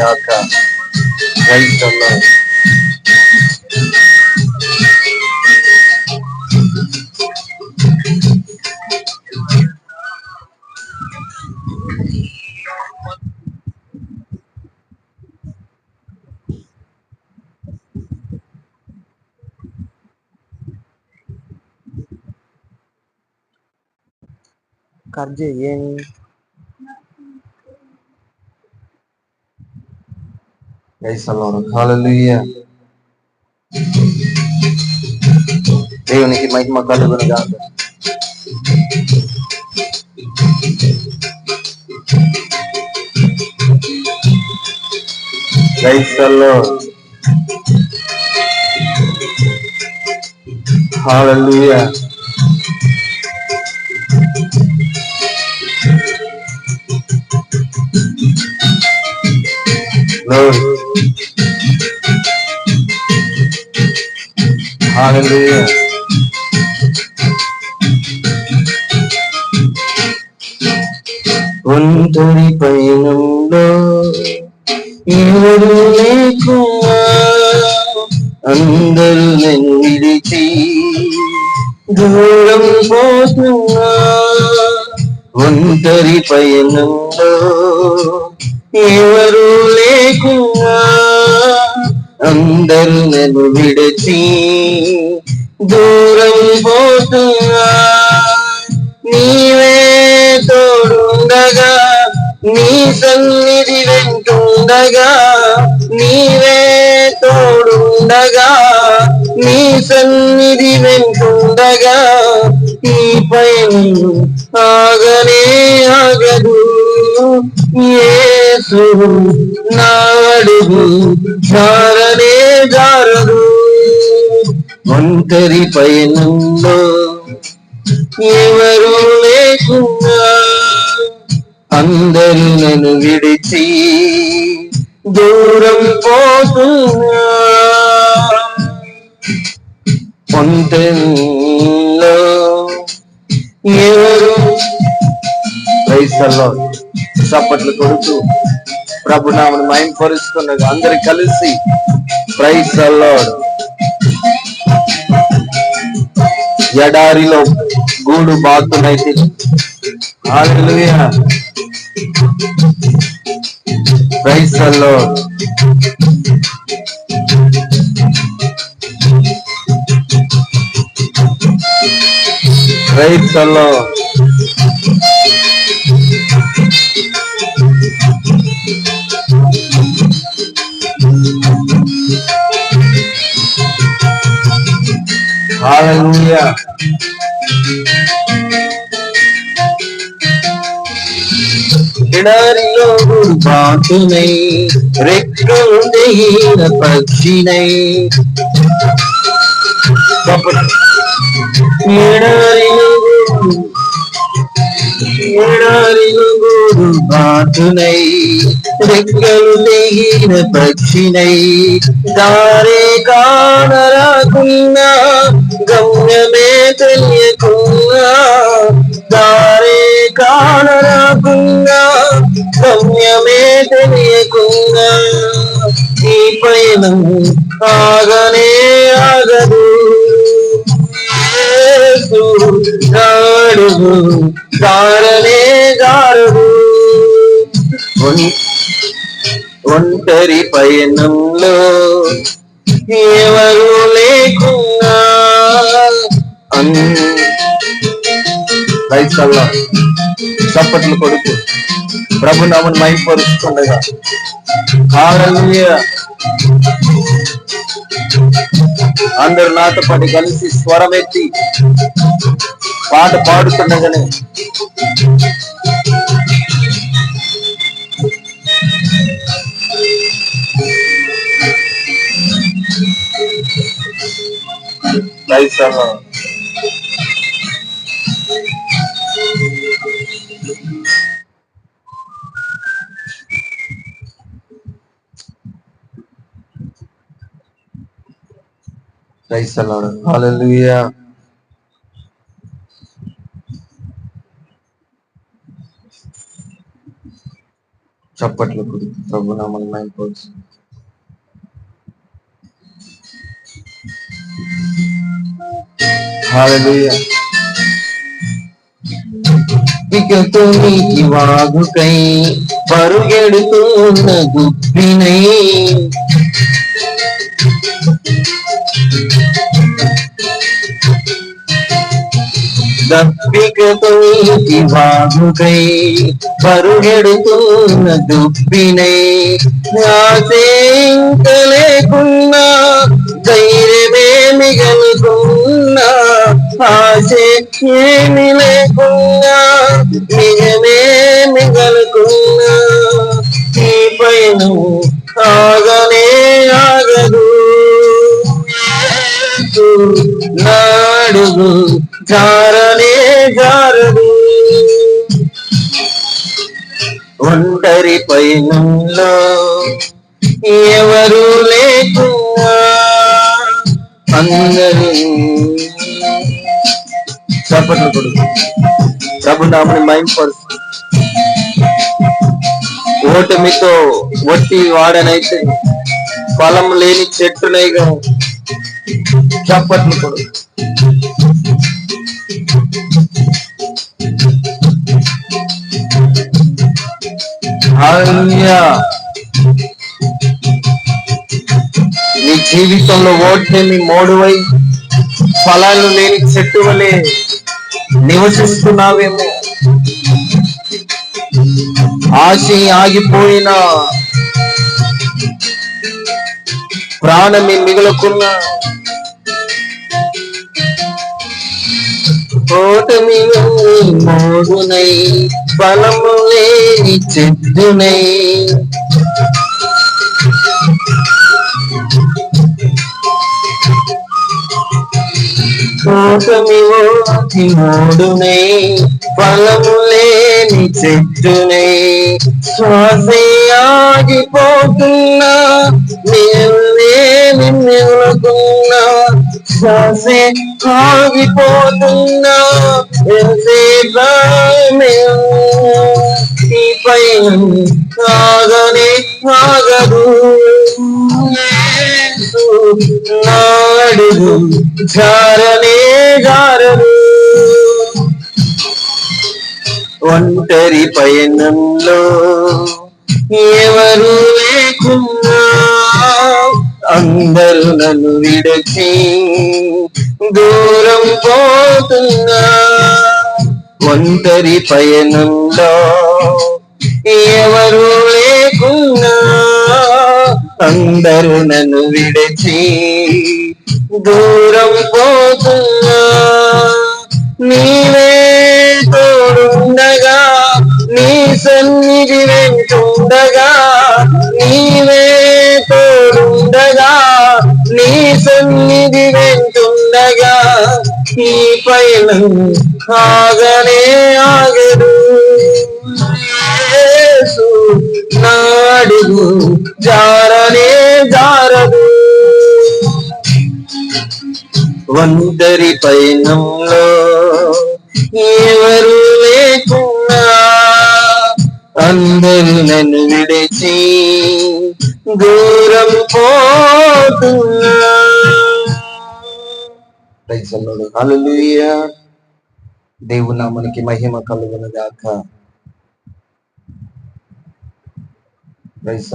God Praise the Lord. कर ये రైతుల్లో కట్ చేయి హల్లెలూయా దేవునికి మహిమ కలుగును గాక క్రైస్తల్లో హల్లెలూయా Glory. Hallelujah. ఒంటరి పయనంలో ఎవరు లేకున్నా అందరూ నన్ను విడిచి దూరం పోతున్నా ఒంటరి పయనంలో ఎవరు లేకున్నా అందరూ నన్ను విడిచి దూరం పోతున్నా. నీవే తోడుండగా నీ సన్నిధి వెంటుండగా నీవే తోడుండగా నీ సన్నిధి వెంటుండగా ఈ పైన ఆగనే ఆగదు. యేసు నాడుగు జారనే జారదు ఒంటరి పయనంలో ఎవరు లేకున్నా అందరూ నన్ను విడిచి దూరం పోతున్నా ఒంటరిలో క్రైస్తల్లో చప్పట్లు కొడుతూ ప్రభు నామను మయంపరుస్తున్నది అందరు కలిసి క్రైస్తల్లో ఎడారిలో గూడు బాతునైతే హల్లెలూయా. ప్రైజ్ ஹalleluya கிணறிலோ ஒரு பாட்டுனை ரெக்குண்டை பக்ஷினை கிணறிலோ బాతునై బాతునై రెక్కలు దిగిన పక్షినై దారే కానరాకున్నా గమ్యమే తెలియకున్నా దారే కానరాకున్నా గమ్యమే తెలియకున్నా. ఈ పయనం ఆగనే ఆగదు. యేసు నాడుగు దారనే ఒంటరి పయనంలో ఎవరు లేకున్నా. అన్ చప్పట్లు కొడుకు ప్రభు నామను మైపరుస్తుండగా అందరు నాతో పాటు కలిసి స్వరం ఎత్తి పాట పాడుతుండగానే రైతల్లా Praise the Lord. Hallelujah. చప్పట్లు కొడు ప్రభు నామని మైపోవచ్చు Hallelujah. ఇకతో నీకి వాగుకై పరుగెడుతున్న గుప్పినై దప్పికతో వాగుకై పరుగెడుతున్న దుబ్బినై ఆశే లేకున్నా ధైర్యమే మిగలుకున్నా ఆశే ఏమి లేకున్నా నిజమే మిగలుకున్నా ఈ పైన ఆగనే ఆగదు. నా నాడుగు జారనే జారదు ఒంటరి పైన ఎవరు లేకున్నా అందరూ. చప్పట్లు కొడు ప్రభు నామని మైండ్ ఓటమితో వట్టి వాడనైతే ఫలం లేని చెట్టునైగా చప్పట్లు కొడు హల్లెలూయా. నీ జీవితంలో ఓటమి మోడువై. ఫలాలు లేని చెట్టు వలె నివసిస్తున్నావేమో. ఆశ ఆగిపోయిన. ప్రాణమి మిగులుకున్న. ఓటమి మోడునై ఫలము లేని చెట్టునై. కోసమివోటి మూడునై ఫలము లేని చెట్టునే. శ్వాసే ఆగిపోతున్నా నీవేమి శ్వాసే ఆగిపోతున్నా. ఎంతసేపు ఆగనే ఆగదు. నాడు నాడుగు జారనే జారదు. ఒంటరి పయనంలో ఎవరు లేకున్నా. అందరూ నన్ను విడచి దూరం పోతున్నా. ఒంటరి పయనంలో ఎవరు లేకున్నా. అందరూ నన్ను విడచి దూరం పోతున్నా. నీవే తోడుండగా నీ సన్నిధి వెంటుండగా నీవే నీ సన్నిధి వెంటుండగా నీ పైన ఆగనే ఆగదు. నాడుగు జారనే జారదు. ఒంటరి పైనంలో ఎవరు లేకున్నా అందరు నన్ను విడిచి దూరం పోతున్నా. హల్లెలూయా. దేవుని నామనికి మహిమ కలుగును గాక ప్రైజ్